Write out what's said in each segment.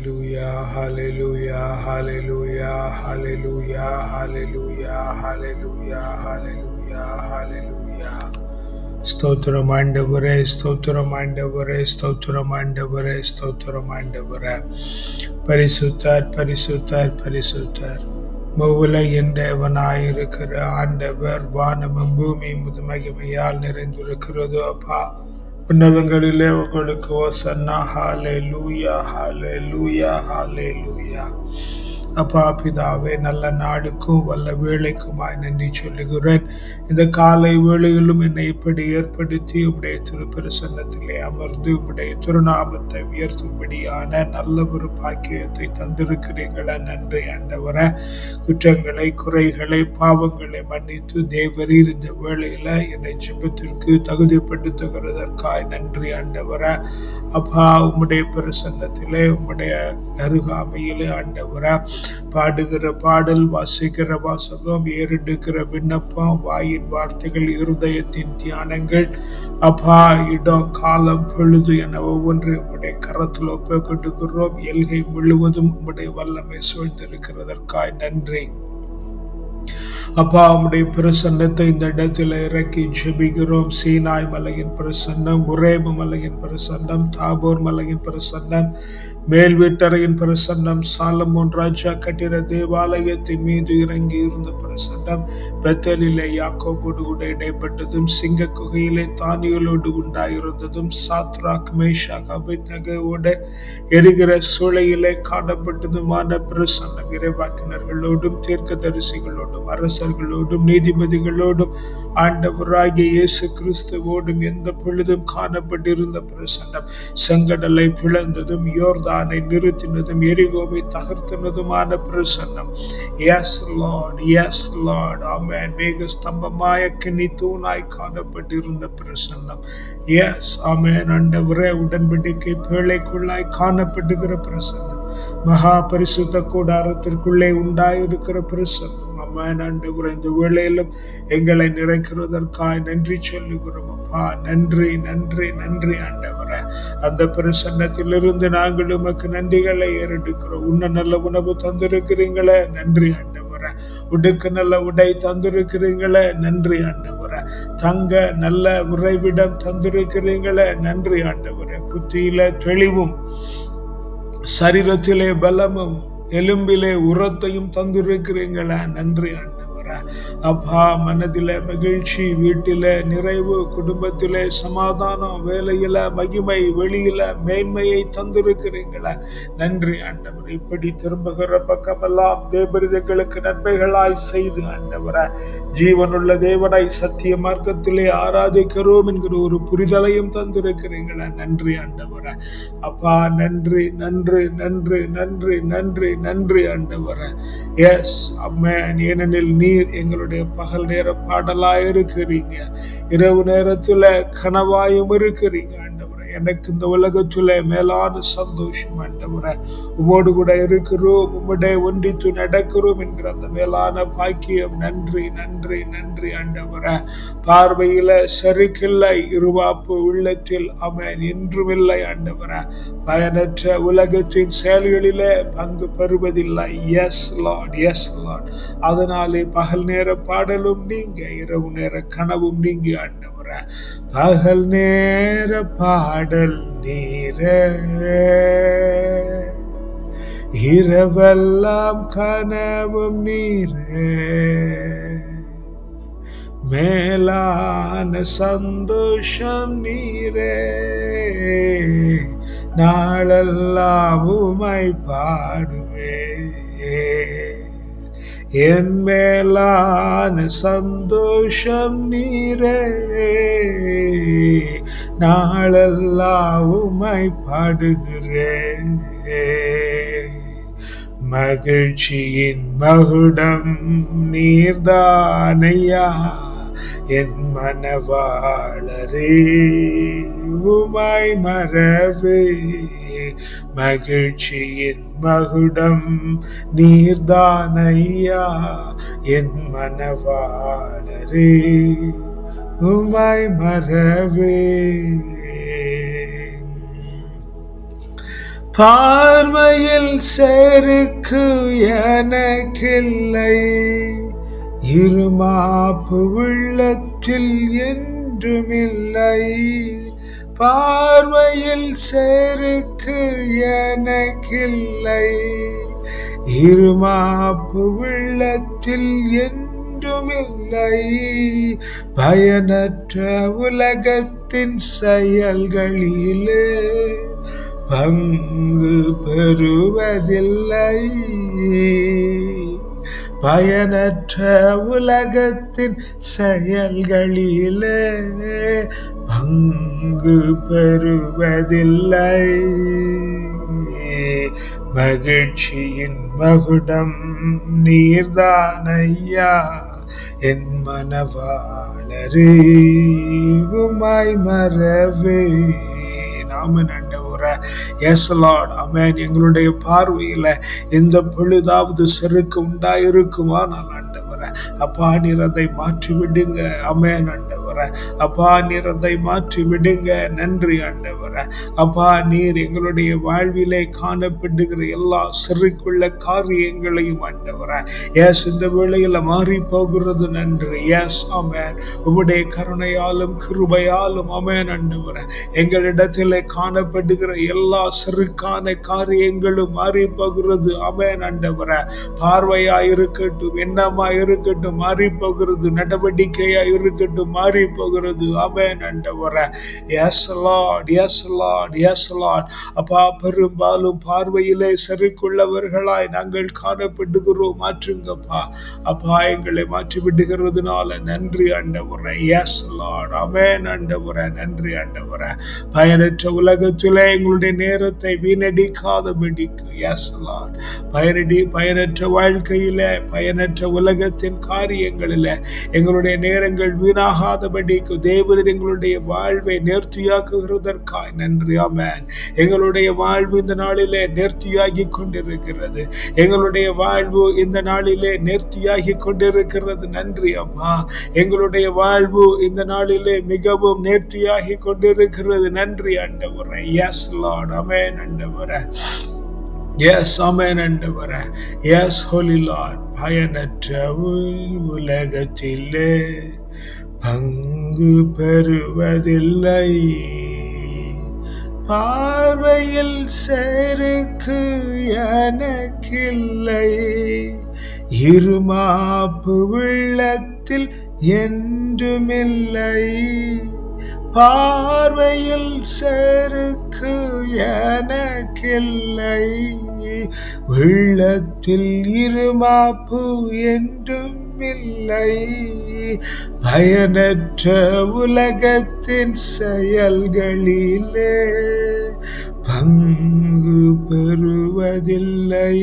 Hallelujah, hallelujah, hallelujah, hallelujah, hallelujah, hallelujah, hallelujah, hallelujah. ஸ்தோத்திரம் ஆண்டவரே ஸ்தோத்திரம் ஆண்டவரே ஸ்தோத்திரம் ஆண்டவரே ஸ்தோத்திரம் ஆண்டவரே பரிசுத்தார் பரிசுத்தார் பரிசுத்தார் மூவுலகின் தேவனாயிருக்கிற ஆண்டவர் வானமும் பூமியும் முது மகிமையால் நிறைந்திருக்கிறதோ அப்பா உன்னதங்களிலே உங்களுக்கு ஓசன்னா. ஹாலே லூயா ஹாலே லூயா ஹாலே லூயா அப்பா பிதாவே நல்ல நாளுக்கும் வல்ல வேலைக்குமாய் நன்றி சொல்லுகிறேன். இந்த காலை வேளையிலும் என்னை இப்படி ஏற்படுத்தி உம்முடைய திருப்பிரசன்னத்திலே அமர்ந்து உம்முடைய திருநாமத்தை உயர்த்தும்படியான நல்ல ஒரு பாக்கியத்தை தந்திருக்கிறீங்களா நன்றி ஆண்டவர. குற்றங்களை குறைகளை பாவங்களை மன்னித்து தேவரீர் இந்த வேளையில என்னை ஜிபத்திற்கு தகுதிப்படுத்துகிறதற்காய் நன்றி ஆண்டவர. அப்பா உம்முடைய பிரசன்னத்திலே உம்முடைய அருகாமையிலே ஆண்டவர பாடுகிற பாடல் வாசிக்கிற வாசகம் ஏறெடுக்கிற விண்ணப்பம் வாயின் வார்த்தைகள் இருதயத்தின் தியானங்கள் அப்பா இடம் காலம் பொழுது என ஒவ்வொன்று உம்முடைய கரத்தில் ஒப்பு எல்கை முழுவதும் உம்முடைய வல்லமை சூழ்ந்திருக்கிறதற்காய் நன்றி. அப்பா உம்முடைய பிரசன்னத்தை இந்த இடத்துல இறக்கி ஜெபிக்கிறோம். சீனாய் மலையின் பிரசன்னம் உரேபு மலையின் பிரசன்னம் தாபோர் மலையின் பிரசன்னம் மேல் வீட்டறையின் பிரசன்னம் சாலமோன் ராஜா கட்டிட தேவாலயத்தின் மீது இறங்கி இருந்த பிரசன்னம் பெத்தலிலே யாக்கோபோடு கூட இடைப்பட்டதும் சிங்க குகையிலே தானியலோடு உண்டாயிருந்ததும் சாத்ராக் மேஷாக் அபித்னகோட எரிகிற சூளையிலே காணப்பட்டதுமான பிரசன்னம் இறைவாக்கினர்களோடும் தீர்க்க தரிசிகளோடும் தீர்க்கதரிசிகளோடும் அரசர்களோடும் நீதிபதிகளோடும் ஆண்டவராகிய இயேசு கிறிஸ்துவோடும் எந்த பொழுதும் காணப்பட்டிருந்த பிரசன்னம் செங்கடலை பிளந்ததும் யோர்தானை நிறுத்தினதும் எரிகோவை தகர்த்தினதுமான பிரசன்னம். எஸ் லார்ட் எஸ் லார்ட் ஆமேன் மேக ஸ்தம்பமாய கிணி தூணாய் காணப்பட்டிருந்த பிரசன்னம். எஸ் ஆமேன் அண்டவரே உடன்படிக்கை பேழைக்குள்ளாய் காணப்படுகிற பிரசன்னம். மகா பரிசுத்த கூடாரத்திற்குள்ளே உண்டாயிருக்கிற பிரசன்னம். அம்மன் ஆண்டவரே இந்த வேளையிலும் எங்களை நிறைக்கிறதற்காய் நன்றி சொல்லுகிறோம் அப்பா. நன்றி நன்றி நன்றி ஆண்டவர. அந்த பிரசன்னத்திலிருந்து நாங்கள் உமக்கு நன்றிகளை ஏறெடுக்கிறோம். உன்ன நல்ல உணவு தந்திருக்கிறீங்களே நன்றி ஆண்டவர். உடுக்கு நல்ல உடை தந்திருக்கிறீங்களே நன்றி ஆண்டவர. தங்க நல்ல உறைவிடம் தந்திருக்கிறீங்களே நன்றி ஆண்டவர. புத்தியில தெளிவும் சரீரத்திலே பலமும் எலும்பிலே உரத்தையும் தந்திருக்கிறீங்களா நன்றி ஆண்டவரே. அப்பா மனதில மகிழ்ச்சி வீட்டில நிறைவு குடும்பத்திலே சமாதானம் வேலையில மகிமை வெளியில மேன்மையை தந்திருக்கிறீங்களா நன்றி ஆண்டவர். இப்படி திரும்புகிற பக்கமெல்லாம் தேவரிதங்களுக்கு நன்மைகளாய் செய்து ஆண்டவர. ஜீவனுள்ள தேவனை சத்திய மார்க்கத்திலே ஆராதிக்கிறோம் என்கிற ஒரு புரிதலையும் தந்திருக்கிறீங்களா நன்றி ஆண்டவர. அப்பா நன்றி நன்றி நன்றி நன்றி நன்றி நன்றி ஆண்டவர. எஸ் அம்மேன் ஏனெனில் நீர் எங்களுடைய பகல் நேர பாடலாய் இருக்கிறீங்க இரவு நேரத்துல கனவாயும் இருக்கிறீங்க. ஆண்டவரே எனக்கு இந்த உலகத்துல மேலான சந்தோஷம் ஆண்டவரை உமோடு கூட இருக்கிறோம் உம்முடைய ஒன்றித்து நடக்கிறோம் என்கிற அந்த மேலான பாக்கியம். நன்றி நன்றி நன்றி ஆண்டவரை. பார்வையில செருக்கில்லை இருவாப்பு உள்ளத்தில் அவன் என்றும் இல்லை ஆண்டவரை. பயனற்ற உலகத்தின் செயல்களிலே பங்கு பெறுவதில்லை. எஸ் லார்ட் எஸ் லார்ட் அதனாலே பகல் நேர பாடலும் நீங்க இரவு நேர கனவும் நீங்க ஆண்டவர். பகல் நேர பாடல் நீர. இரவெல்லாம் கனவும் நீரே. மேலான சந்தோஷம் நீரே. நாளெல்லாம் உமை பாடுவே. என் மேலான சந்தோஷம் நீரே. நாளெல்லாம் உமை பாடுகிறேன் மகிழ்ச்சியின் மகுடம் நீர்தானையா. என் மனவாளரே உமாய் மறவே. மகிழ்ச்சியின் மகுடம் நீர்தானையா? என் மனவாளரே உமாய் மறவே. பார்வையில் செருக்கு எனக்கில்லை. இருமாப்பு உள்ளத்தில் என்றுமில்லை. பார்வையில் செருக்கு எனக்கில்லை. இருமாப்பு உள்ளத்தில் என்றுமில்லை. பயனற்ற உலகத்தின் செயல்களிலே பங்கு பெறுவதில்லை. பயனற்ற உலகத்தின் செயல்களிலே பங்கு பெறுவதில்லை. மகிழ்ச்சியின் மகுடம் நீர்தானையா? என் மனவாளரே உமாய் மறவே நாம நண்ட எஸ் லார்ட் அமேன் எங்களுடைய பார்வையில் எந்த பொழுதாவது செருக்கு உண்டாயிருக்குமா நான் ஆண்டவர அப்பா நீர் அதை மாற்றி விடுங்க அமேன் ஆண்டவர. அப்பா நீர் அதை மாற்றி விடுங்க. நன்றி ஆண்டவர. அப்பா நீர் எங்களுடைய வாழ்விலே காணப்படுகிற எல்லா சிறுக்குள்ள காரியங்களையும் ஆண்டவர. எஸ் இந்த வேளையில் மாறி போகிறது நன்றி. எஸ் அமேன் உம்முடைய கருணையாலும் கிருபையாலும் அமேன் ஆண்டவர. எங்களிடத்தில் காணப்படுகிற எல்லா சிறுக்கான காரியங்களும் மாறி போகிறது. அமேன் ஆண்டவர. பார்வையா இருக்கட்டும் எண்ணமா இருக்கட்டும் மாறி போகிறது. நடவடிக்கையா இருக்கட்டும் மாறி மாறி போகிறது. அமேன் ஆண்டவர yes Lord yes Lord yes Lord அப்பா பெரும்பாலும் பார்வையிலே சரிக்குள்ளவர்களாய் நாங்கள் காணப்படுகிறோம். மாற்றுங்கப்பா. அப்பா எங்களை மாற்றி விடுகிறதுனால நன்றி ஆண்டவர எஸ் லார்ட் அமேன் ஆண்டவர நன்றி ஆண்டவர பயனற்ற உலகத்திலே எங்களுடைய நேரத்தை வீணடிக்காதபடிக்கு எஸ் லார்ட் பயனடி பயனற்ற வாழ்க்கையில பயனற்ற உலகத்தின் காரியங்களில எங்களுடைய நேரங்கள் வீணாகாத இல்லாதபடிக்கு தேவன் எங்களுடைய வாழ்வை நேர்த்தியாக்குகிறதற்காய் நன்றி. ஆமென். எங்களுடைய வாழ்வு இந்த நாளிலே நேர்த்தியாகி கொண்டிருக்கிறது. எங்களுடைய வாழ்வு இந்த நாளிலே நேர்த்தியாகி கொண்டிருக்கிறது. நன்றி அம்மா. எங்களுடைய வாழ்வு இந்த நாளிலே மிகவும் நேர்த்தியாகி கொண்டிருக்கிறது. நன்றி அண்டவரை எஸ் லார்ட் அமேன் அண்டவரை எஸ் அமேன் ஆண்டவரே. எஸ் ஹோலி லார்ட் பயனற்ற உலகத்திலே பங்கு பெறுவதில்லை. பார்வையில் செருக்கு எனக்கில்லை. இருமாப்பு உள்ளத்தில் என்றுமில்லை. பார்வையில் செருக்கு எனக்கில்லை. உள்ளத்தில் இருமாப்பு என்றும் இல்லை பயனற்ற உலகத்தின் செயல்களிலே பங்கு பெறுவதில்லை.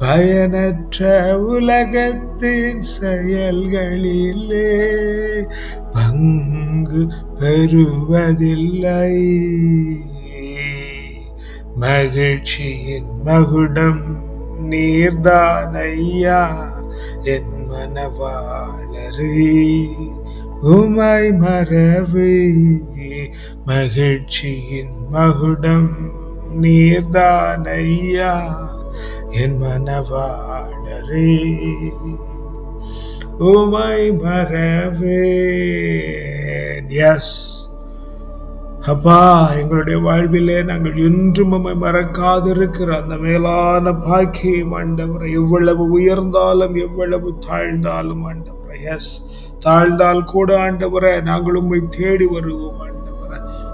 பயனற்ற உலகத்தின் செயல்களிலே பங்கு பெறுவதில்லை. மகிழ்ச்சியின் மகுடம் நீர்தானையா? என் மனவாளரே உமை மறவே மகிழ்ச்சியின் மகுடம் நீர்தானையா? என் மனவாளரே உமை மறவேன். எஸ் அப்பா எங்களுடைய வாழ்விலே நாங்கள் என்றும் உம்மை மறக்காதிருக்கிற அந்த மேலான பாக்கியம் ஆண்டவரை எவ்வளவு உயர்ந்தாலும் எவ்வளவு தாழ்ந்தாலும் ஆண்டவரை. எஸ் தாழ்ந்தால் கூட ஆண்டவரை நாங்கள் உண்மை தேடி வருவோம் ஆண்டவரை.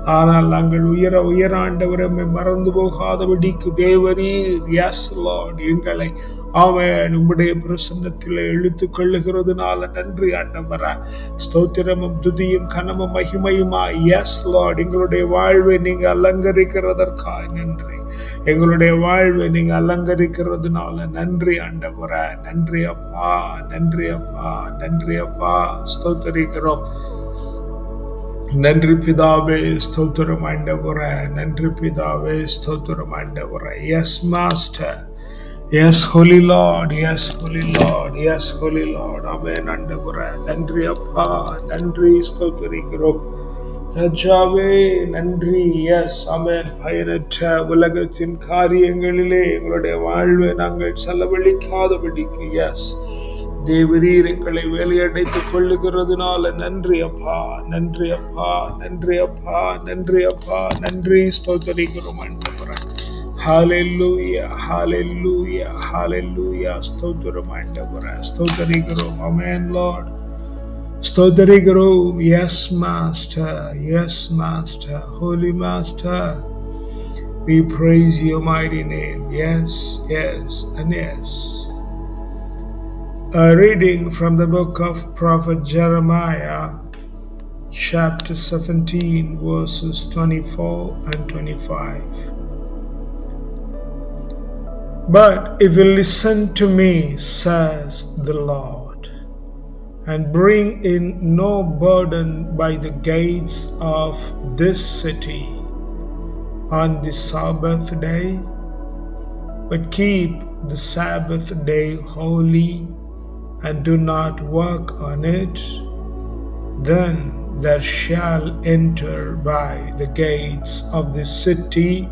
ஆனால் நாங்கள் உயர உயர ஆண்டவரை மறந்து போகாதபடிக்கு தேவரீர் எஸ் லார்ட் எங்களை ஆமென். உம்முடைய பிரசன்னத்தில் இழுத்து கொள்ளுகிறதுனால நன்றி ஆண்டவரா. ஸ்தோத்திரமும் துதியும் கனமும் மகிமையுமா எஸ் லார்ட் எங்களுடைய வாழ்வை நீங்க அலங்கரிக்கிறதற்காக நன்றி. எங்களுடைய வாழ்வை நீங்க அலங்கரிக்கிறதுனால நன்றி ஆண்டவரா. நன்றி அப்பா நன்றி அப்பா நன்றி அப்பா. ஸ்தோத்தரிக்கிறோம். நன்றி பிதாவே ஸ்தோத்திரம் ஆண்டவரே. நன்றி பிதாவே ஸ்தோத்திரம் ஆண்டவரே. Yes master yes holy Lord yes holy Lord yes holy Lord அமேன் ஆண்டவரே. நன்றி அப்பா. நன்றி ஸ்தோத்திரிக்கிறோம். ரஜாவே நன்றி. எஸ் அமேன் பயனற்ற உலகத்தின் காரியங்களிலே எங்களுடைய வாழ்வை நாங்கள் செலவழிக்காதபடிக்கு எஸ் தேவரீர் எங்களை வேலையடைத்துக் கொள்ளுகிறதுனால நன்றி அப்பா நன்றி அப்பா நன்றி அப்பா நன்றி அப்பா நன்றி. ஸ்தோத்தரிக்கிறோம் ஆண்டவரே. ஹாலெல்லூயா ஹாலெல்லூயா ஹாலெல்லூயா ஸ்தோத்திரம் ஆண்டவரே. ஸ்தோத்தரிக்கிறோம் அமேன் லார்ட் ஸ்தோத்தரிக்கிறோம் yes master yes master holy master We praise your mighty name. Yes, yes, and yes. A reading from the book of Prophet Jeremiah, chapter 17, verses 24 and 25. But if you listen to me, says the Lord, and bring in no burden by the gates of this city on the Sabbath day, but keep the Sabbath day holy and do not work on it, then there shall enter by the gates of the city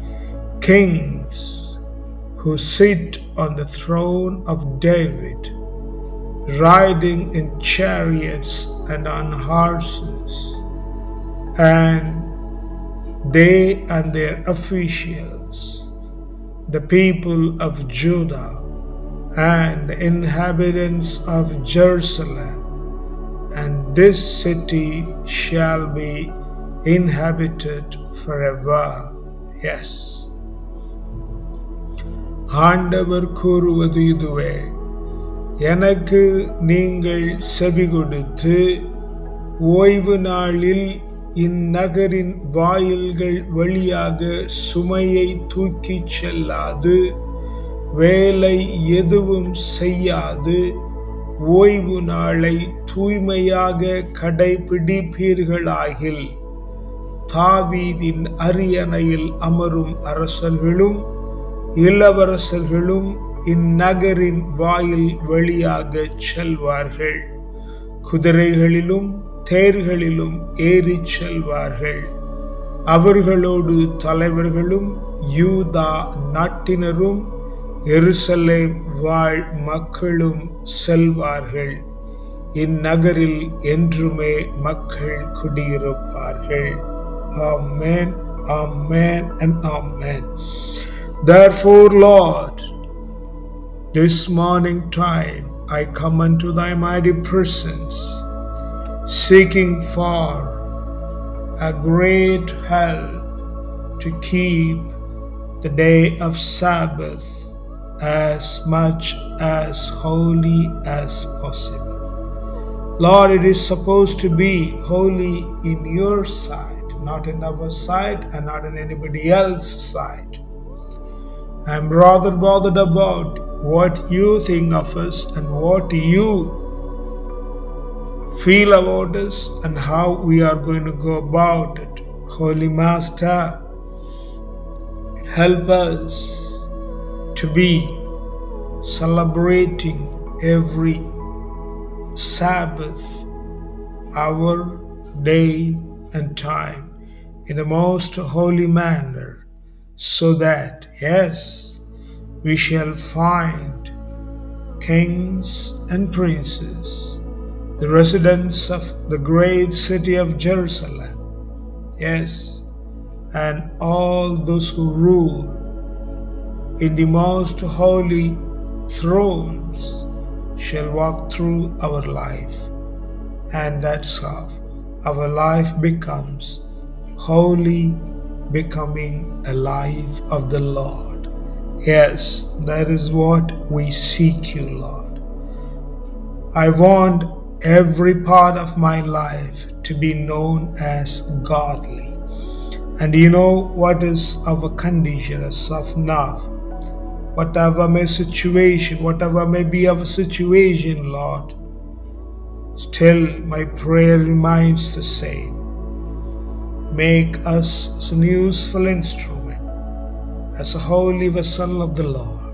kings who sit on the throne of David, riding in chariots and on horses, and they and their officials, the people of Judah, and the inhabitants of Jerusalem, and this city shall be inhabited forever. Yes. ஆண்டவர் கூறுவது இதுவே எனக்கு நீங்கள் செவி கொடுத்து ஓய்வு நாளில் இந்நகரின் வாயில்கள் வழியாக சுமையை தூக்கிச் செல்லாது வேலை எதுவும் செய்யாது. ஓய்வு நாளை தூய்மையாக கடைபிடிப்பீர்களாகில் தாவீதின் அரியணையில் அமரும் அரசர்களும் இளவரசர்களும் இந்நகரின் வாயில் வழியாக செல்வார்கள். குதிரைகளிலும் தேர்களிலும் ஏறிச் செல்வார்கள். அவர்களோடு தலைவர்களும் யூதா நாட்டினரும் எருசலேம் வாழ் மக்களும் செல்வார்கள் இந்நகரில் என்றுமே மக்கள் குடியிருப்பார்கள் ஆமென் ஆமென் and amen Therefore, Lord, this morning time I come unto thy mighty presence, seeking for a great help to keep the day of Sabbath as much as holy as possible. Lord, it is supposed to be holy in your sight, not in our sight and not in anybody else's sight. I'm rather bothered about what you think of us and what you feel about us and how we are going to go about it. Holy Master, help us to be celebrating every Sabbath, hour, day, and time in the most holy manner so that, yes, we shall find kings and princes, the residents of the great city of Jerusalem, yes, and all those who rule in the most holy thrones shall walk through our life, and that's how our life becomes holy becoming a life of the Lord. Yes, that is what we seek you, Lord. I want every part of my life to be known as godly. And you know what is our condition as of now? Whatever may situation, whatever may be our situation, Lord, still my prayer remains the same. Make us an useful instrument as a holy vessel of the Lord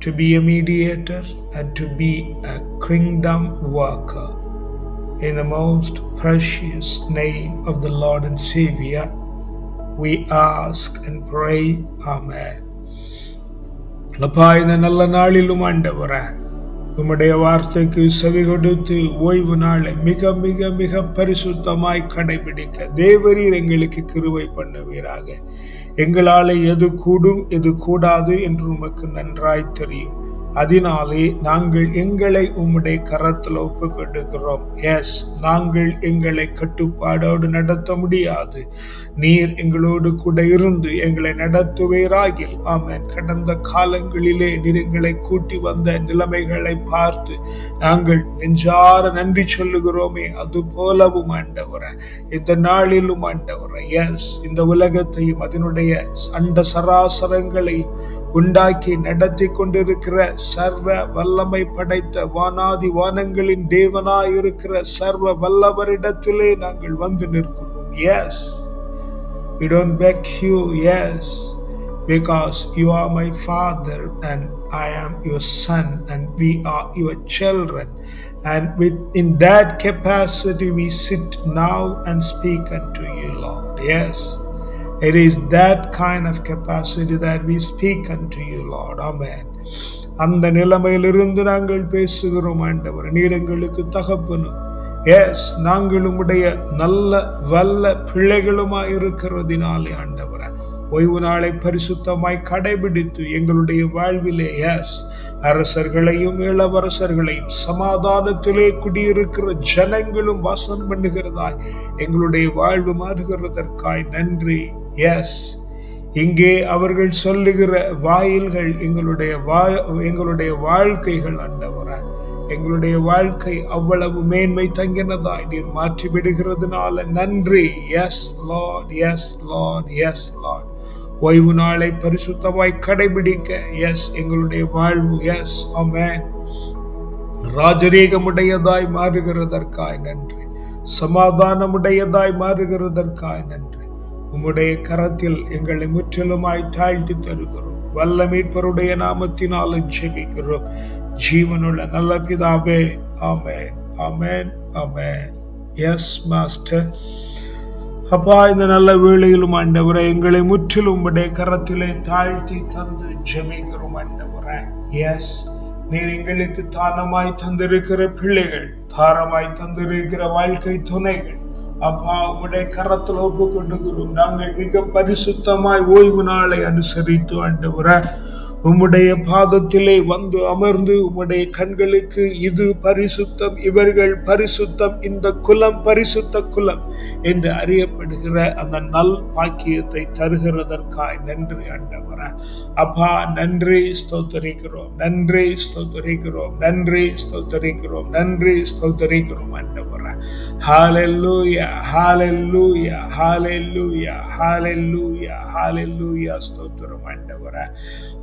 to be a mediator and to be a kingdom worker. In the most precious name of the Lord and Savior, we ask and pray. Amen. அப்பா இந்த நல்ல நாளிலும் ஆண்டவர உம்முடைய வார்த்தைக்கு செவி கொடுத்து ஓய்வு நாளை மிக மிக மிக பரிசுத்தமாய் கடைபிடிக்க தேவரீர் எங்களுக்கு கிருவை பண்ணுவீராக எங்களால் எது கூடும் எது கூடாது என்று உமக்கு நன்றாய் தெரியும் அதனாலே நாங்கள் எங்களை உம்முடைய கரத்தில் ஒப்பு கொடுக்கிறோம் எஸ் நாங்கள் எங்களை கட்டுப்பாடோடு நடத்த முடியாது. நீர் எங்களோடு கூட இருந்து எங்களை நடத்துவீராகில். ஆமன். கடந்த காலங்களிலே நீர் எங்களை கூட்டி வந்த நிலைமைகளை பார்த்து நாங்கள் நெஞ்சார நன்றி சொல்லுகிறோமே அது போலவும் ஆண்டவரை இந்த நாளிலும் ஆண்டவரை. எஸ் இந்த உலகத்தையும் அதனுடைய சண்ட சராசரங்களையும் உண்டாக்கி நடத்தி கொண்டிருக்கிற சர்வ வல்லமை படைத்த வானாதி வானங்களின் தேவனாயிருக்கிற சர்வ வல்லவரிடத்திலே நாங்கள் வந்து நிற்கிறோம் yes we don't back you yes because you are my father and I am your son and we are your children and with in that capacity we sit now and speak and to you Lord yes It is that kind of capacity that we speak unto you, Lord. Amen. அந்த நிலைமையிலிருந்து நாங்கள் பேசுகிறோம் ஆண்டவர். நீர் எங்களுக்கு தகப்பனும் S நாங்கள் உம்முடைய நல்ல வல்ல பிள்ளைகளுமாய் இருக்கிறதினாலே ஆண்டவர. ஓய்வு நாளை பரிசுத்தமாய் கடைபிடித்து எங்களுடைய வாழ்விலே எஸ் அரசர்களையும் இளவரசர்களையும் சமாதானத்திலே குடியிருக்கிற ஜனங்களும் வாசம் பண்ணுகிறதாய் எங்களுடைய வாழ்வு மாறுகிறதற்காய் நன்றி. எஸ் இங்கே அவர்கள் சொல்லுகிற வாயில்கள் எங்களுடைய வா எங்களுடைய வாழ்க்கைகள் ஆண்டவர எங்களுடைய வாழ்க்கை அவ்வளவு மேன்மை தங்கினதாய் நீர் மாற்றி விடுகிறதுனால நன்றி. Yes Lord yes Lord yes Lord ஓய்வு நாளை பரிசுத்தமாய் கடைபிடிக்க. எஸ் எங்களுடைய வாழ்வு. எஸ் அமேன் ராஜரீகமுடையதாய் மாறுகிறதற்காய் நன்றி. சமாதானமுடையதாய் மாறுகிறதற்காய் நன்றி. உம்முடைய கரத்தில் எங்களை முற்றிலுமாய் தாழ்த்தி தருகிறோம். வல்ல மீட்பருடைய நாமத்தினால் ஜெபிக்கிறோம். ஜீவனுள்ள நல்ல பிதாவே ஆமேன் ஆமேன் ஆமேன். எஸ் மாஸ்டர் அப்பா இந்த நல்ல வேளையிலும் ஆண்டவரை எங்களை முற்றிலும் உம்முடைய கரத்திலே தாழ்த்தி தந்து ஜெபிக்கிறோம் ஆண்டவரை. எஸ் நீர் எங்களுக்கு தானமாய் தந்திருக்கிற பிள்ளைகள் தாரமாய் தந்திருக்கிற வாழ்க்கை துணைகள் அப்பா உடைய கரத்தில் ஒப்பு கொண்டுகிறோம் நாங்கள் மிக பரிசுத்தமாய் ஓய்வு நாளை அனுசரித்து ஆண்டவரை. உம்முடைய பாதத்திலே வந்து அமர்ந்து உம்முடைய கண்களுக்கு இது பரிசுத்தம் இவர்கள் பரிசுத்தம் இந்த குலம் பரிசுத்த குலம் என்று அறியப்படுகிற அந்த நல் பாக்கியத்தை தருகிறதற்காய் நன்றி ஆண்டவர. அப்பா நன்றி ஸ்தோத்தரிக்கிறோம் நன்றி ஸ்தோத்தரிக்கிறோம் நன்றி ஸ்தோத்தரிக்கிறோம் நன்றி ஸ்தோத்தரிக்கிறோம் ஆண்டவர. ஹாலெல்லூயா ஹாலெல்லூயா ஹாலெல்லூயா ஹாலெல்லூயா ஹாலெல்லூயா ஸ்தோத்திரம் ஆண்டவர.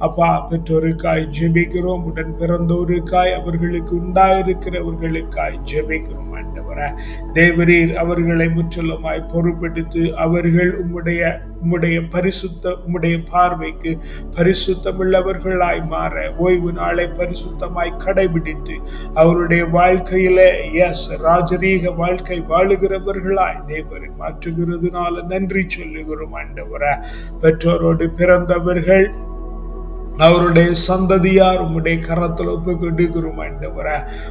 அப்பா பெற்றோருக்காய் ஜெபிக்கிறோம். உடன் பிறந்தோருக்காய் அவர்களுக்கு உண்டாயிருக்கிறவர்களுக்காய் ஜெபிக்கிறோம் ஆண்டவர. தேவரீர் அவர்களை முற்றிலுமாய் பொறுப்பெடுத்து அவர்கள் உம்முடைய உம்முடைய பரிசுத்த உம்முடைய பார்வைக்கு பரிசுத்தமுள்ளவர்களாய் மாற ஓய்வு நாளை பரிசுத்தமாய் கடைபிடித்து அவருடைய வாழ்க்கையில எஸ் ராஜரீக வாழ்க்கை வாழுகிறவர்களாய் தேவரை மாற்றுகிறதுனால நன்றி சொல்லுகிறோம் ஆண்டவர. பெற்றோரோடு பிறந்தவர்கள் அவருடைய சந்ததியார் உம்முடைய கரத்தில் ஒப்புக்கொண்டிருக்கிறோம் ஆண்டவர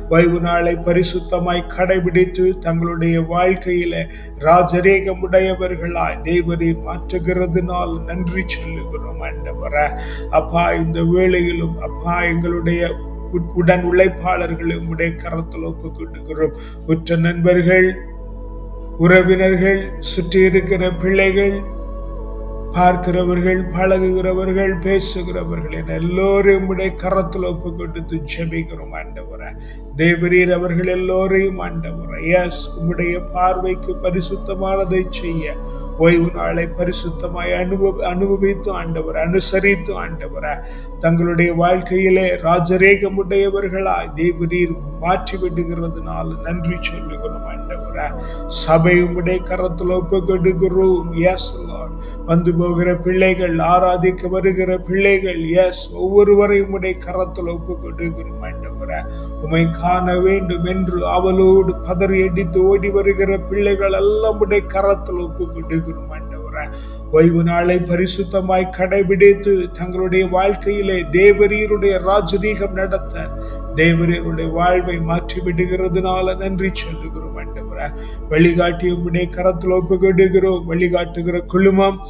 வைவு நாளை பரிசுத்தமாய் கடைபிடித்து தங்களுடைய வாழ்க்கையில ராஜரேகமுடையவர்களாய் தேவரை மாற்றுகிறதுனால் நன்றி சொல்லுகிறோம் ஆண்டவர அப்பா இந்த வேளையிலும் அப்பா எங்களுடைய உடன் உழைப்பாளர்களை உம்முடைய கரத்தில் ஒப்பு உற்ற நண்பர்கள் உறவினர்கள் சுற்றி இருக்கிற பிள்ளைகள் பார்க்கிறவர்கள் பழகுகிறவர்கள் பேசுகிறவர்கள் என எல்லோரையும் உடைய கரத்தில் ஒப்பு கொடுத்து ஜெபிக்கிறோம் ஆண்டவர. தேவரீர் அவர்கள் எல்லோரையும் ஆண்டவர. எஸ் உம்முடைய பார்வைக்கு பரிசுத்தமானதை செய்ய ஓய்வு நாளை பரிசுத்தமாய் அனுபவ அனுபவித்து ஆண்டவர் அனுசரித்து ஆண்டவர. தங்களுடைய வாழ்க்கையிலே ராஜரேகமுடையவர்களாய் தேவரீர் மாற்றி விடுகிறதுனால நன்றி சொல்லுகிறோம் ஆண்டவர. சபை உம்முடைய கரத்தில் ஒப்பு எஸ் லார்ட் வந்து போகிற பிள்ளைகள் ஆராதிக்க வருகிற பிள்ளைகள் எஸ் ஒவ்வொருவரையும் உடைய கரத்தில் ஒப்பு ஆண்டவர. உமை காண வேண்டும் என்று அவளோடு பதறி அடித்து ஓடி வருகிற பிள்ளைகள் எல்லாம் உடைய கரத்தில் ஒப்பு ஆண்டவர. ஓய்வு நாளை பரிசுத்தமாய் கடைபிடித்து தங்களுடைய வாழ்க்கையிலே தேவரீருடைய ராஜரீகம் நடத்த தேவரீருடைய வாழ்வை மாற்றி விடுகிறதுனால நன்றி சொல்லுகிறோம் ஆண்டவரே வழிகாட்டி உம்முடைய கரத்தில் ஒப்பு வழிகாட்டுகிற குழுமம்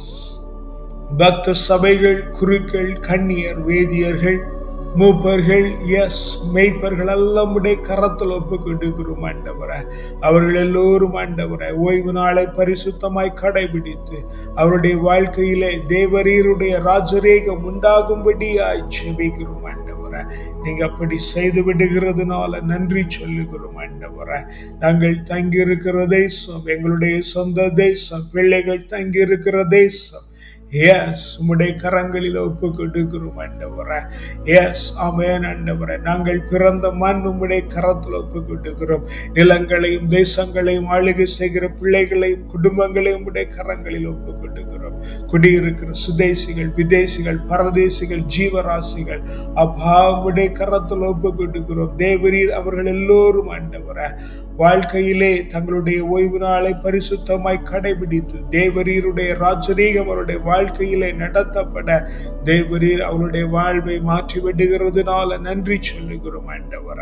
பக்த சபைகள் குருக்கள் கண்ணியர் வேதியர்கள் மூப்பர்கள் எஸ் மெய்ப்பர்கள் எல்லாம் உடைய கரத்தில் ஒப்பு ஆண்டவரை. அவர்கள் எல்லோரும் ஆண்டவரை ஓய்வு நாளை பரிசுத்தமாய் கடைபிடித்து அவருடைய வாழ்க்கையிலே தேவரீருடைய ராஜரேகம் உண்டாகும்படியாய் செபிக்கிறோம் ஆண்டவர். நீங்க அப்படி செய்து விடுகிறதுனால நன்றி சொல்லுகிறோம் ஆண்டவரை. நாங்கள் தங்கியிருக்கிற தேசம் எங்களுடைய சொந்த தேசம் பிள்ளைகள் தங்கியிருக்கிற தேசம். எஸ் உம்முடைய கரங்களில் ஒப்பு கொடுக்கிறோம் ஆண்டவரே. எஸ் ஆமேன் ஆண்டவரை. நாங்கள் பிறந்த மண் உம்முடைய கரத்தில் ஒப்பு கொடுக்கிறோம். நிலங்களையும் தேசங்களையும் ஆளுகை செய்கிற பிள்ளைகளையும் குடும்பங்களையும் உம்முடைய கரங்களில் ஒப்பு கொடுக்கிறோம். குடியிருக்கிற சுதேசிகள் விதேசிகள் பரதேசிகள் ஜீவராசிகள் அப்பா உம்முடைய கரத்தில் ஒப்பு கொடுக்கிறோம். தேவரீர் அவர்கள் எல்லோரும் ஆண்டவரே. வாழ்க்கையிலே தங்களுடைய ஓய்வு நாளை பரிசுத்தமாய் கடைபிடித்து தேவரீருடைய ராஜரீகம் அவருடைய வாழ்க்கையிலே நடத்தப்பட தேவரீர் அவருடைய வாழ்வை மாற்றி விடுகிறதுனால நன்றி சொல்லுகிறோம் ஆண்டவர.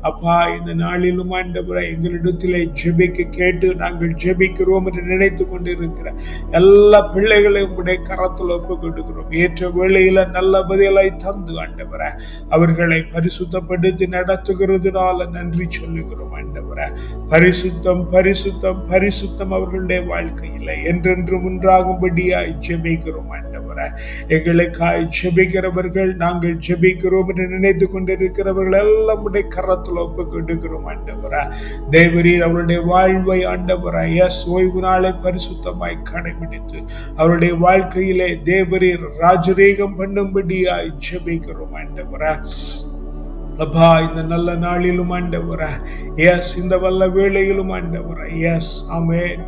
அப்பா இந்த நாளிலும் ஆண்டவர எங்களிடத்திலே ஜெபிக்க கேட்டு நாங்கள் ஜெபிக்கிறோம் என்று நினைத்து கொண்டிருக்கிற எல்லா பிள்ளைகளையும் உடைய கரத்தில் ஒப்பு கொடுக்கிறோம் ஏற்ற வேளையில நல்ல பதிலை தந்து ஆண்டவர அவர்களை பரிசுத்தப்படுத்தி நடத்துகிறதுனால நன்றி சொல்லுகிறோம் ஆண்டவர. பரிசுத்தம் பரிசுத்தம் பரிசுத்தம் அவர்களுடைய வாழ்க்கையில். என்றென்றும் உண்டாகும்படியாய் ஜெபிக்கிறோம் ஆண்டவரை. எங்களுக்காய் ஜெபிக்கிறவர்கள் நாங்கள் ஜெபிக்கிறோம் என்று நினைத்து கொண்டிருக்கிறவர்கள் எல்லாம் உடைய கரத்தில் ஒப்பு கொடுக்கிறோம் ஆண்டவர. தேவரீர் அவருடைய வாழ்வை ஆண்டவரை எஸ் ஓய்வு நாளை பரிசுத்தமாய் கடைபிடித்து அவருடைய வாழ்க்கையிலே தேவரீர் ராஜரீகம் பண்ணும்படியாய் ஜெபிக்கிறோம் ஆண்டவரை. அப்பா இந்த நல்ல நாளிலும் ஆண்டவர. எஸ் இந்த வல்ல வேளையிலும் ஆண்டவர. எஸ் அமேன்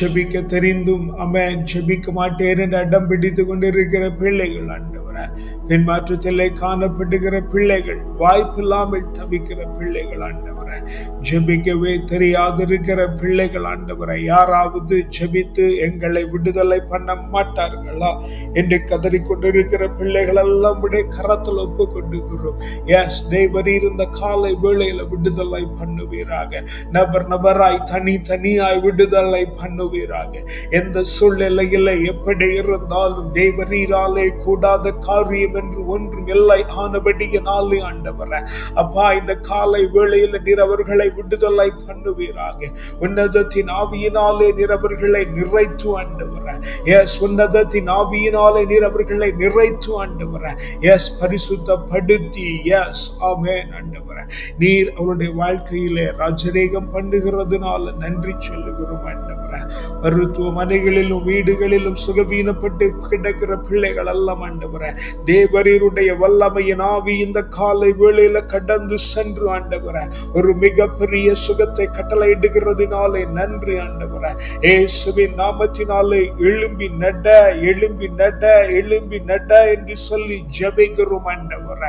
ஜெபிக்க தெரிந்தும் அமேன் ஜெபிக்க மாட்டேன் என்று அடம் பிடித்து கொண்டிருக்கிற பிள்ளைகள் ஆண்டவர. பின்மாற்றத்திலே காணப்படுகிற பிள்ளைகள் வாய்ப்பில்லாமல் தவிக்கிற பிள்ளைகள் ஆண்டவர. ஜெபிக்கவே தெரியாதிருக்கிற பிள்ளைகள் ஆண்டவர யாராவது ஜெபித்து எங்களை விடுதலை பண்ண மாட்டார்களா? என்று கதறிக்கொண்டிருக்கிற பிள்ளைகள் எல்லாம் உடைய கரத்தில் ஒப்பு எஸ் எஸ் தேவர் இருந்த காலை வேளையில விடுதலை பண்ணுவீராக. நபர் நபராய் தனி தனியாய் விடுதலை பண்ணுவீராக. எந்த சூழ்நிலையில எப்படி இருந்தாலும் தேவரீராலே கூடாத காரியம் என்று ஒன்றும் இல்லை. ஆனபடியினாலே ஆண்டவர அப்பா இந்த காலை வேளையில நிறவர்களை விடுதலை பண்ணுவீராக. உன்னதத்தின் ஆவியினாலே நிறவர்களை நிறைத்து ஆண்டவர. எஸ் உன்னதத்தின் ஆவியினாலே நீர் அவர்களை நிறைத்து ஆண்டவர. எஸ் பரிசுத்தப்படுத்தி. எஸ் ஆமென் ஆண்டவரே. நீர் அவருடைய வாழ்க்கையிலே ராஜரேகம் பண்ணுகிறதுனால நன்றி சொல்லுகிறோம் ஆண்டவர். மருத்துவமனைகளிலும் வீடுகளிலும் சுகவீனப்பட்டு கிடக்கிற பிள்ளைகள் எல்லாம் ஆண்டவர தேவரீருடைய வல்லமையின் ஆவி இந்த காலை வேளையில கடந்து சென்று ஆண்டவர ஒரு மிகப்பெரிய சுகத்தை கட்டளையிடுகிறதுனாலே நன்றி ஆண்டவர. ஏசுவின் நாமத்தினாலே எழும்பி நட எழும்பி நட எழும்பி நட என்று சொல்லி ஜபிக்கிறோம் ஆண்டவர.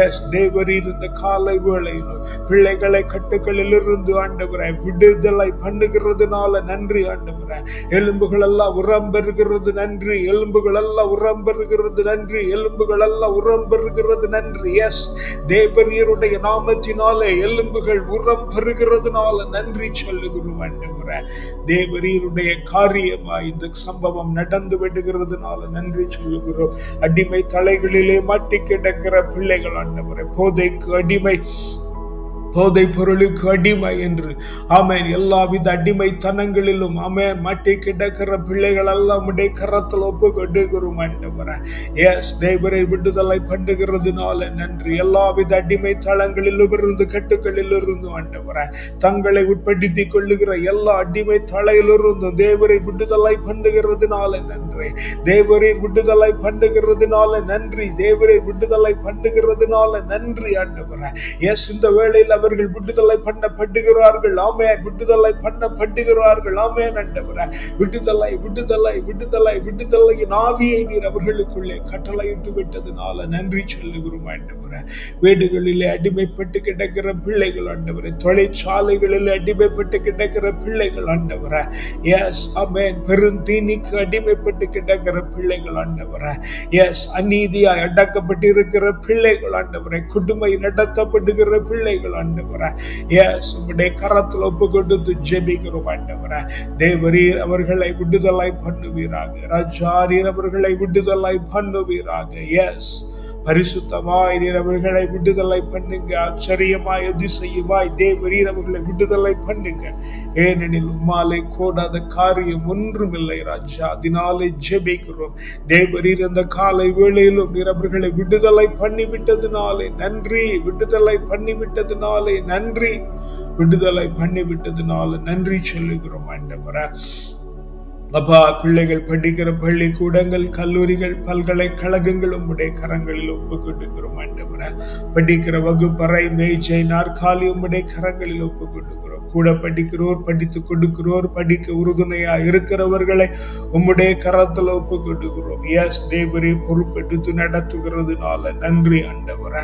எஸ் தேவரீர் இந்த காலை வேளையிலும் பிள்ளைகளை கட்டுகளில் இருந்து ஆண்டவர விடுதலை பண்ணுகிறதுனால நன்றி ஆண்டவரே. எலும்புகள் எல்லாம் உரம் பெறுகிறது நன்றி. எலும்புகள் எல்லாம் உரம் பெறுகிறது நன்றி. எலும்புகள் எல்லாம் உரம் பெறுகிறது நன்றி. எஸ் தேவரியருடைய நாமத்தினாலே எலும்புகள் உரம் பெறுகிறதுனால நன்றி சொல்லுகிறோம் ஆண்டவரே. தேவரீருடைய காரியமா இந்த சம்பவம் நடந்து விடுகிறதுனால நன்றி சொல்லுகிறோம். அடிமை தலைகளிலே மாட்டி கிடக்கிற பிள்ளைகள் ஆண்டவரே போதைக்கு அடிமை. போதை பொருளுக்கு அடிமை என்று. ஆமேன். எல்லாவித அடிமைத்தனங்களிலும் ஆமேன். மாட்டி கிடக்கிற பிள்ளைகள் எல்லாம் உடைய கரத்தில் ஒப்பு கொண்டுகிறோம் ஆண்டவர. எஸ் தேவரை விடுதலை பண்ணுகிறதுனால நன்றி. எல்லாவித அடிமை தளங்களிலும் இருந்து கட்டுகளில் இருந்து தங்களை உட்படுத்தி கொள்ளுகிற எல்லா அடிமை தலையிலிருந்தும் தேவரை விடுதலை பண்ணுகிறதுனால நன்றி. தேவரை விடுதலை பண்ணுகிறதுனால நன்றி. தேவரை விடுதலை பண்ணுகிறதுனால நன்றி ஆண்டவர. எஸ் இந்த வேளையில் அவர்கள் விடுதலை பண்ணப்படுகிறார்கள். ஆமே விடுதலை பண்ணப்படுகிறார்கள். ஆமே ஆண்டவரே. விடுதலை விடுதலை விடுதலை விடுதலையின் ஆவியை நீர் அவர்களுக்குள்ளே கட்டளையிட்டு விட்டதுனால நன்றி சொல்லுகிறோம் ஆண்டவர. வீடுகளிலே அடிமைப்பட்டு கிடக்கிற பிள்ளைகள் ஆண்டவர. தொழிற்சாலைகளில் அடிமைப்பட்டு கிடக்கிற பிள்ளைகள் ஆண்டவரே. எஸ் அமேன் பெருந்தீனிக்கு அடிமைப்பட்டு கிடக்கிற பிள்ளைகள் ஆண்டவர. எஸ் அநீதியாய் அடக்கப்பட்டிருக்கிற பிள்ளைகள் ஆண்டவரே. குடும்பம் நடத்தப்படுகிற பிள்ளைகள் ஆண்டவரே எஸ் உம்முடைய கரத்தில் ஒப்பு கொடுத்து ஜெபிக்கிறோம் ஆண்டவரே தேவரீர் அவர்களை விடுதலை பண்ணுவீராக. ராஜாரீர் அவர்களை விடுதலை பண்ணுவீராக. எஸ் பரிசுத்தமாய் நீர் அவர்களை விடுதலை பண்ணுங்க. ஆச்சரியமாய் அதிசயமாய் தேவரீர் அவர்களை விடுதலை பண்ணுங்க. ஏனெனில் உம்மாலே கூடாத காரியம் ஒன்றுமில்லை ராஜா. அதனாலே ஜெபிக்கிறோம். தேவரீர் அந்த காலை வேளையிலும் நீர் அவர்களை விடுதலை பண்ணிவிட்டதுனாலே நன்றி. விடுதலை பண்ணிவிட்டதுனாலே நன்றி. விடுதலை பண்ணிவிட்டதுனால நன்றி சொல்லுகிறோம் ஆண்டவரை. அப்பா பிள்ளைகள் படிக்கிற பள்ளிக்கூடங்கள் கல்லூரிகள் பல்கலைக்கழகங்கள் உம்முடைய கரங்களில் ஒப்புக்கொண்டுகிறோம் கொடுக்கிறோம் படிக்கிற வகுப்பறை மேய்ச்சை நாற்காலி உம்முடைய கரங்களில் ஒப்புக்கொண்டுகிறோம் கூட படிக்கிறோர் படித்து கொடுக்கிறோர் படிக்க உறுதுணையா இருக்கிறவர்களை உம்முடைய கரத்தில் ஒப்பு கொடுக்கிறோம் எஸ் தேவரே பொறுப்பெடுத்து நடத்துகிறதுனால நன்றி அண்டவர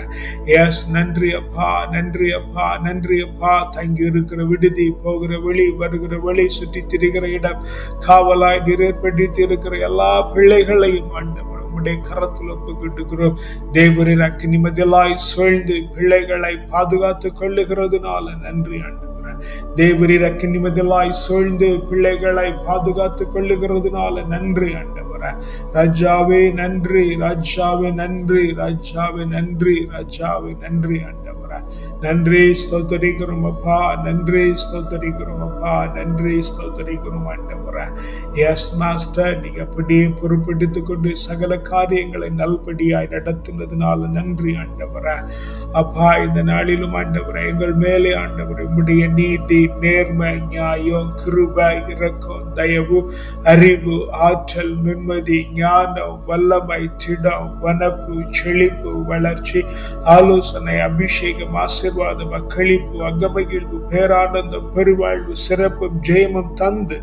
எஸ் நன்றி அப்பா நன்றி அப்பா நன்றி அப்பா. தங்கி இருக்கிற விடுதி போகிற வழி வருகிற வழி சுற்றி திரிகிற இடம் காவலாய் நிறைப்படுத்தி இருக்கிற எல்லா பிள்ளைகளையும் ஆண்டவர் உம்முடைய கரத்தில் ஒப்புக்கிட்டுகிறோம் தேவரின் அக்கினி மதிலாய் சூழ்ந்து பிள்ளைகளை பாதுகாத்து கொள்ளுகிறதுனால நன்றி ஆண்டவரே. தேவரின் அக்கினி மதிலாய் சூழ்ந்து பிள்ளைகளை பாதுகாத்து கொள்ளுகிறதுனால நன்றி ஆண்டவரே. ராஜாவே நன்றி ராஜாவே நன்றி ராஜாவே நன்றி ராஜாவே நன்றி ஆண்டவரே. நன்றி ஸ்தோத்தரிக்கிறோம் அப்பா நன்றி ஸ்தோத்தரிக்கிறோம் அப்பா நன்றி ஸ்தோத்தரிக்கிறோம் ஆண்டவரே. எஸ் மாஸ்டர் நீங்க அப்படியே பொறுப்பெடுத்து கொண்டு சகல காரியங்களை நல்படியாய் நடத்தினதுனால நன்றி ஆண்டவரே. அப்பா இந்த நாளிலும் ஆண்டவரே எங்கள் மேலே ஆண்டவர் உம்முடைய நீதி நேர்மை நியாயம் கிருப இறக்கம் தயவு அறிவு ஆற்றல் நிம்மதி ஞானம் வல்லமை திடம் வனப்பு செழிப்பு வளர்ச்சி ஆலோசனை அபிஷேகம் ஆசிர்வாதம் அக்களிப்பு அகமகிழ்வு பேரானந்தம் பெருவாழ்வு சிறப்பும் ஜெயமும் தந்து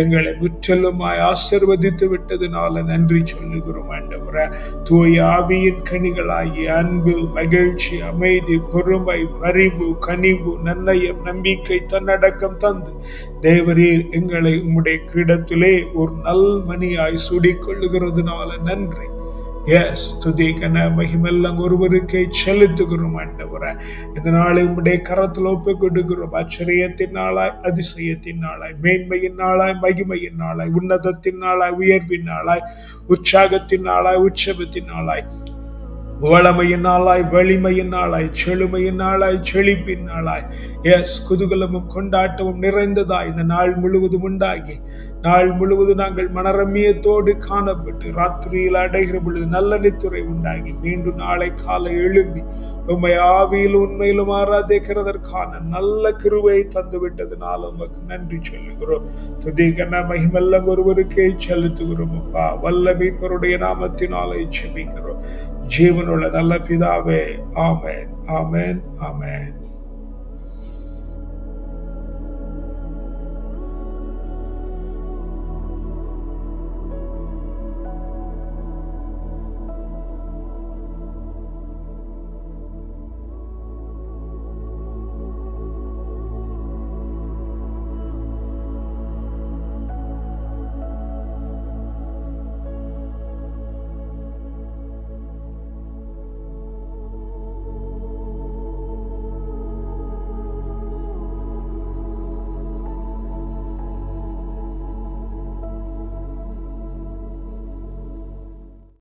எங்களை முற்றிலுமாய் ஆசிர்வதித்து விட்டதுனால நன்றி சொல்லுகிறோம் ஆண்டவர. தூய ஆவியின் கனிகளாகிய அன்பு மகிழ்ச்சி அமைதி பொறுமை பரிவு கனிவு நன்னயம் நம்பிக்கை தன்னடக்கம் தந்து தேவரீர் எங்களை உம்முடைய கிரீடத்திலே ஒரு நல் மணியாய் சுடிக்கொள்ளுகிறதுனால நன்றி. எஸ் துதி கன மகிமெல்லாம் ஒருவருக்கே செலுத்துகிறோம் ஆண்டவரே. இந்த நாளை உம்முடைய கரத்தில் ஒப்பு கொடுக்கிறோம் ஆச்சரியத்தின் நாளாய் அதிசயத்தின் நாளாய் மேன்மையின் நாளாய் மகிமையின் நாளாய் உன்னதத்தின் நாளாய் உயர்வின் நாளாய் உற்சாகத்தின் நாளாய் உற்சவத்தின் நாளாய். வளமையின் நாளாய் வலிமையின் நாளாய் செழுமையின் நாளாய் செழிப்பின் நாளாய். எஸ் குதூகலமும் கொண்டாட்டமும் நிறைந்ததாய். இந்த நாள் முழுவதும் உண்டாகி. நாள் முழுவதும் நாங்கள் மனரமியத்தோடு காணப்பட்டு ராத்திரியில் அடைகிற பொழுது நல்ல நித்துறை உண்டாகி மீண்டும் நாளை காலை எழும்பி உண்மை ஆவியில் உண்மையிலும் ஆராதிக்கிறதற்கான நல்ல கிருவை தந்து விட்டதுனால உமக்கு நன்றி சொல்லுகிறோம். துதிகன மகிமெல்லாம் ஒருவருக்கே செலுத்துகிறோம் அப்பா. வல்ல மீட்பருடைய நாமத்தினாலே செபிக்கிறோம். ஜீவனுள்ள நல்ல பிதாவே ஆமேன் ஆமேன் ஆமேன்.